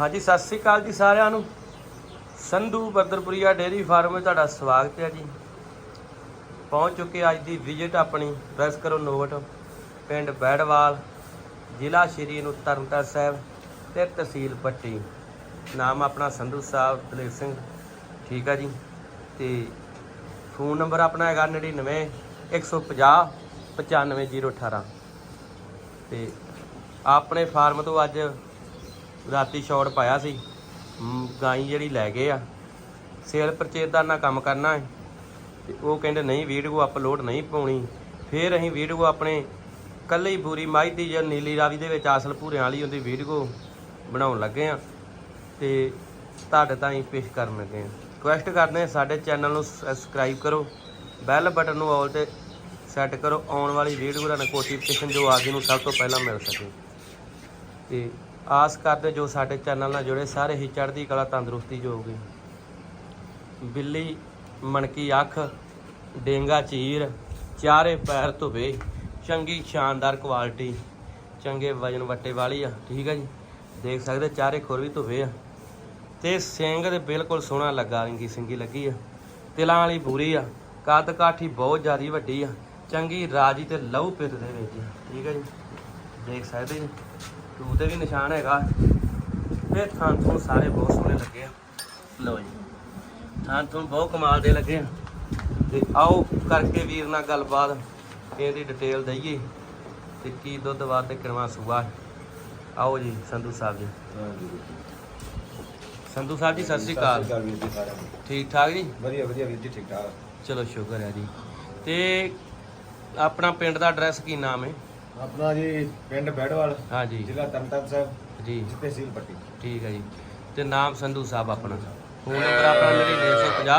ਹਾਂਜੀ, ਸਤਿ ਸ੍ਰੀ ਅਕਾਲ ਜੀ ਸਾਰਿਆਂ ਨੂੰ। ਸੰਧੂ ਬਰਦਰਪੁਰੀਆ ਡੇਅਰੀ ਫਾਰਮ ਵਿੱਚ ਤੁਹਾਡਾ ਸਵਾਗਤ ਹੈ ਜੀ। ਪਹੁੰਚ ਚੁੱਕੇ ਅੱਜ ਦੀ ਵਿਜ਼ਿਟ ਆਪਣੀ ਪ੍ਰੈਸ ਕਰੋ ਨੋਟ ਪਿੰਡ ਬੈੜਵਾਲ, ਜ਼ਿਲ੍ਹਾ ਸ਼੍ਰੀ ਨੂੰ ਤਰਨਤਾਰਨ ਸਾਹਿਬ ਤੇ ਤਹਿਸੀਲ ਪੱਟੀ। ਨਾਮ ਆਪਣਾ ਸੰਧੂ ਸਾਹਿਬ ਦਲੇਰ ਸਿੰਘ, ਠੀਕ ਆ ਜੀ। ਤੇ ਫੋਨ ਨੰਬਰ ਆਪਣਾ ਹੈਗਾ 99 150 95018 ਤੇ ਆਪਣੇ ਫਾਰਮ ਤੋਂ ਅੱਜ ਰਾਤੀ ਸ਼ਾਟ ਪਾਇਆ ਸੀ। ਗਾਈ ਜਿਹੜੀ ਲੈ ਗਏ ਆ। ਸੇਲ ਪਰਚੇਜ਼ ਦਾ ਨਾ ਕੰਮ ਕਰਨਾ ਹੈ। ਤੇ ਉਹ ਕਹਿੰਦੇ, ਨਹੀਂ ਵੀਡੀਓ ਅਪਲੋਡ ਨਹੀਂ ਪਾਉਣੀ। ਫਿਰ ਅਸੀਂ ਵੀਡੀਓ ਆਪਣੇ ਕੱਲੇ ਹੀ ਬੂਰੀ ਮਾਈ ਦੀ ਜਾਂ ਨੀਲੀ ਰਾਵੀ ਦੇ ਵਿੱਚ ਆਸਲ ਭੂਰਿਆਂ ਵਾਲੀ ਉਹਦੀ ਵੀਡੀਓ ਬਣਾਉਣ ਲੱਗੇ ਆ। ਤੇ ਤੁਹਾਡੇ ਤਾਈਂ ਪੇਸ਼ ਕਰਨ ਲੱਗੇ ਆ। ਰਿਕੁਐਸਟ ਕਰਦੇ ਆ ਸਾਡੇ ਚੈਨਲ ਨੂੰ ਸਬਸਕ੍ਰਾਈਬ ਕਰੋ। ਬੈਲ ਬਟਨ ਨੂੰ ਆਲ ਤੇ ਸੈੱਟ ਕਰੋ। ਆਉਣ ਵਾਲੀ ਵੀਡੀਓ ਦਾ ਨੋਟੀਫਿਕੇਸ਼ਨ ਜੋ ਆਗੇ ਨੂੰ ਸਭ ਤੋਂ ਪਹਿਲਾਂ ਮਿਲ ਸਕੇ। ਤੇ ਆਸ ਕਰਦੇ ਜੋ ਸਾਡੇ ਚੈਨਲ ਨਾਲ ਜੁੜੇ, ਸਾਰੇ ਹੀ ਚੜ੍ਹਦੀ ਕਲਾ ਤੰਦਰੁਸਤੀ ਜੋ ਹੋਊਗੀ ਬਿੱਲੀ, ਮਣਕੀ, ਅੱਖ, ਡੇਂਗਾ, ਚੀਰ, ਚਾਰੇ ਪੈਰ ਧੁਵੇ ਚੰਗੀ ਸ਼ਾਨਦਾਰ ਕੁਆਲਿਟੀ ਚੰਗੇ ਵਜਨ ਵੱਟੇ ਵਾਲੀ ਆ, ਠੀਕ ਹੈ ਜੀ? ਦੇਖ ਸਕਦੇ, ਚਾਰੇ ਖੁਰ ਵੀ ਧੁਵੇ ਆ। ਤੇ ਸਿੰਘ ਦੇ ਬਿਲਕੁਲ ਸੋਹਣਾ ਲੱਗਾ, ਰਿੰਗੀ ਸਿੰਗੀ ਲੱਗੀ ਆ। ਤਿਲਾਂ ਵਾਲੀ ਬੂਰੀ ਆ, ਕੱਦ ਕਾਠੀ ਬਹੁਤ ਜ਼ਿਆਦੀ ਵੱਡੀ ਆ। ਚੰਗੀ ਰਾਜੀ ਤੇ ਲਹੂ ਪਿੱਤ ਦੇ ਵਿੱਚ ਠੀਕ ਹੈ ਜੀ? ਦੇਖ ਸਕਦੇ ਜੀ? ਟੂ ਤੇ ਵੀ ਨਿਸ਼ਾਨ ਹੈਗਾ। ਤੇ ਥਾਂ ਤੋਂ ਸਾਰੇ ਬਹੁਤ ਸੋਹਣੇ ਲੱਗੇ ਆ। ਲਓ ਜੀ ਥਾਂ ਤੋਂ ਬਹੁਤ ਕਮਾਲ ਦੇ ਲੱਗੇ ਆ। ਤੇ ਆਓ ਕਰਕੇ ਵੀਰ ਨਾਲ ਗੱਲਬਾਤ ਇਹਦੀ ਡਿਟੇਲ ਦਈਏ ਤੇ ਕੀ ਦੁੱਧ ਬਾਅਦ ਤੇ ਕਿਣਵਾ ਸੂਆ। ਆਓ ਜੀ ਸੰਧੂ ਸਾਹਿਬ ਜੀ। ਸੰਧੂ ਸਾਹਿਬ ਜੀ ਸਤਿ ਸ਼੍ਰੀ ਅਕਾਲ। ਠੀਕ ਠਾਕ ਜੀ? ਵਧੀਆ ਵਧੀਆ ਵੀਰ ਜੀ ਠੀਕ ਠਾਕ। ਚਲੋ ਸ਼ੁਕਰ ਹੈ ਜੀ। ਤੇ ਆਪਣਾ ਪਿੰਡ ਦਾ ਐਡਰੈਸ ਕੀ ਨਾਮ ਹੈ? ਆਪਣਾ ਜੀ ਪਿੰਡ ਬੈੜਵਾਲ ਹਾਂਜੀ। ਜ਼ਿਲ੍ਹਾ ਤਰਨਤਾਰਨ ਸਾਹਿਬ ਜੀ। ਤਹਿਸੀਲ ਪੱਟੀ। ਠੀਕ ਹੈ ਜੀ। ਤੇ ਨਾਮ ਸੰਧੂ ਸਾਹਿਬ ਆਪਣਾ। ਫੋਨ ਨੰਬਰ ਆਪਣਾ 9950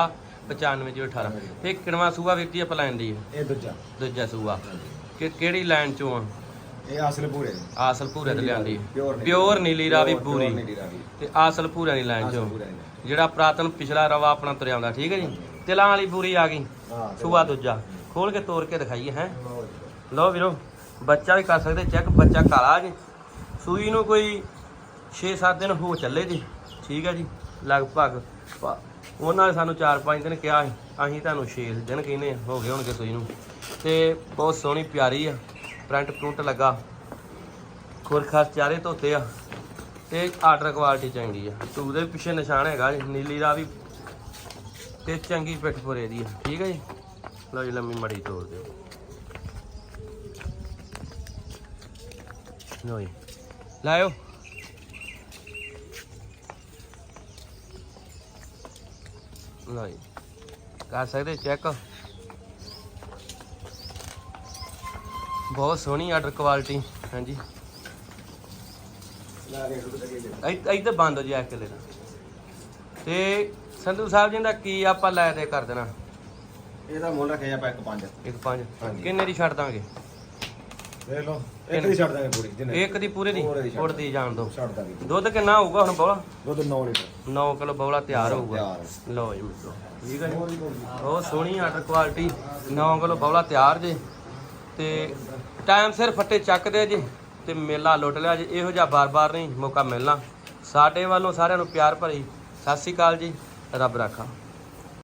95018 ਤੇ ਕਿਣਵਾ ਸੂਆ ਵੀਰ ਜੀ ਆਪਾਂ ਲੈਣ ਦੀ ਹੈ? ਇਹ ਦੂਜਾ। ਦੂਜਾ ਸੂਆ। ਕਿ ਕਿਹੜੀ ਲਾਈਨ ਚੋਂ ਆ? ਇਹ ਆਸਲ ਪੂਰੇ ਆਸਲ ਭੂਰੇ ਤੇ ਲਿਆਂਦੀ ਪਿਓਰ ਨੀਲੀ ਰਾਵੀ ਪੂਰੀ। ਤੇ ਆਸਲ ਭੂਰੇ ਦੀ ਲਾਈਨ ਚੋਂ। ਜਿਹੜਾ ਪ੍ਰਾਤਨ ਪਿਛਲਾ ਰਵਾ ਆਪਣਾ ਤੁਰਿਆ ਆਉਂਦਾ ਠੀਕ ਹੈ ਜੀ? ਤਿਲਾਂ ਵਾਲੀ ਪੂਰੀ ਆ ਗਈ। ਸੂਆ ਦੂਜਾ। ਖੋਲ ਕੇ ਤੋੜ ਕੇ ਦਿਖਾਈਏ ਹੈ? ਲਓ ਵੀਰੋ। ਬੱਚਾ ਵੀ ਕਰ ਸਕਦੇ ਚੈੱਕ ਬੱਚਾ ਕਾਲਾ ਜੇ। ਸੂਈ ਨੂੰ ਕੋਈ 6-7 ਦਿਨ ਹੋ ਚੱਲੇ ਜੀ। ਠੀਕ ਹੈ ਜੀ, ਲਗਭਗ। ਉਹਨਾਂ ਨੇ ਸਾਨੂੰ 4-5 ਦਿਨ ਕਿਹਾ ਸੀ। ਅਸੀਂ ਤੁਹਾਨੂੰ 6 ਦਿਨ ਕਹਿੰਦੇ ਹੋ ਗਏ ਹੋਣਗੇ ਸੂਈ ਨੂੰ। ਤੇ ਬਹੁਤ ਸੋਹਣੀ ਪਿਆਰੀ ਆ ਪ੍ਰਿੰਟ ਪ੍ਰਿੰਟ ਲੱਗਾ। ਖੁਰਖਾਸ ਚਾਰੇ ਧੋਤੇ ਆ। ਤੇ ਆਰਡਰ ਕੁਆਲਿਟੀ ਚੰਗੀ ਆ। ਟੂ ਦੇ ਪਿੱਛੇ ਨਿਸ਼ਾਨ ਹੈਗਾ ਜੀ, ਨੀਲੀ ਦਾ ਵੀ। ਤੇ ਚੰਗੀ ਪਿੱਠ ਪੁਰੇ ਦੀ ਆ। ਠੀਕ ਹੈ ਜੀ? ਲਓ ਜੀ, ਲੰਮੀ ਮੜੀ ਤੋੜ ਦਿਓ। ਲਓ ਜੀ ਲਾਇਓ ਲਓ ਜੀ ਕਰ ਸਕਦੇ ਚੈੱਕ ਬਹੁਤ ਸੋਹਣੀ ਆਰਡਰ ਕੁਆਲਿਟੀ ਹਾਂਜੀ ਇੱਧਰ ਬੰਦ ਹੋ ਜੀ ਐਕ ਲੈਣਾ ਤੇ ਸੰਧੂ ਸਾਹਿਬ ਜੀ ਦਾ ਕੀ ਆਪਾਂ ਲੈ ਦੇ ਕਰ ਦੇਣਾ ਇਹਦਾ ਮੁੱਲ ਰੱਖਿਆ ਆਪਾਂ ਇੱਕ ਪੰਜ ਇੱਕ ਪੰਜ ਹਾਂਜੀ। ਕਿੰਨੇ ਦੀ ਛੱਡ ਦਾਂਗੇ ਲਓ ਇੱਕ ਦੀ ਛੱਡ ਦਾਂਗੇ ਪੂਰੀ ਜਿੰਨੇ ਇੱਕ ਦੀ ਪੂਰੇ ਦੀ? ਪੂਰੇ ਦੀ ਛੱਡ ਉੜਦੀ ਜਾਣ ਦੋ। ਛੱਡ ਦਾਂਗੇ। ਦੁੱਧ ਕਿੰਨਾ ਹੋਊਗਾ ਹੁਣ ਬੋਲਾ? ਦੁੱਧ 9 ਲੀਟਰ। 9 ਕਿਲੋ ਬੋਲਾ ਤਿਆਰ ਹੋਊਗਾ। ਤਿਆਰ। ਲਓ ਜੀ ਮਿੱਤਰੋ। ਠੀਕ ਹੈ ਜੀ? ਬਹੁਤ ਸੋਹਣੀ ਆਰਡਰ ਕੁਆਲਿਟੀ 9 ਕਿਲੋ ਬੋਲਾ ਤਿਆਰ ਜੇ। ਤੇ ਟਾਈਮ ਸਿਰ ਫੱਟੇ ਚੱਕਦੇ ਜੇ ਤੇ ਮੇਲਾ ਲੁੱਟ ਲਿਆ ਜੇ। ਇਹੋ ਜਿਹਾ ਬਾਰ-ਬਾਰ ਨਹੀਂ ਮੌਕਾ ਮਿਲਣਾ। ਸਾਡੇ ਵੱਲੋਂ ਸਾਰਿਆਂ ਨੂੰ ਪਿਆਰ ਭਰੀ ਸਤਿ ਸ਼੍ਰੀ ਅਕਾਲ ਜੀ। ਰੱਬ ਰਾਖਾ।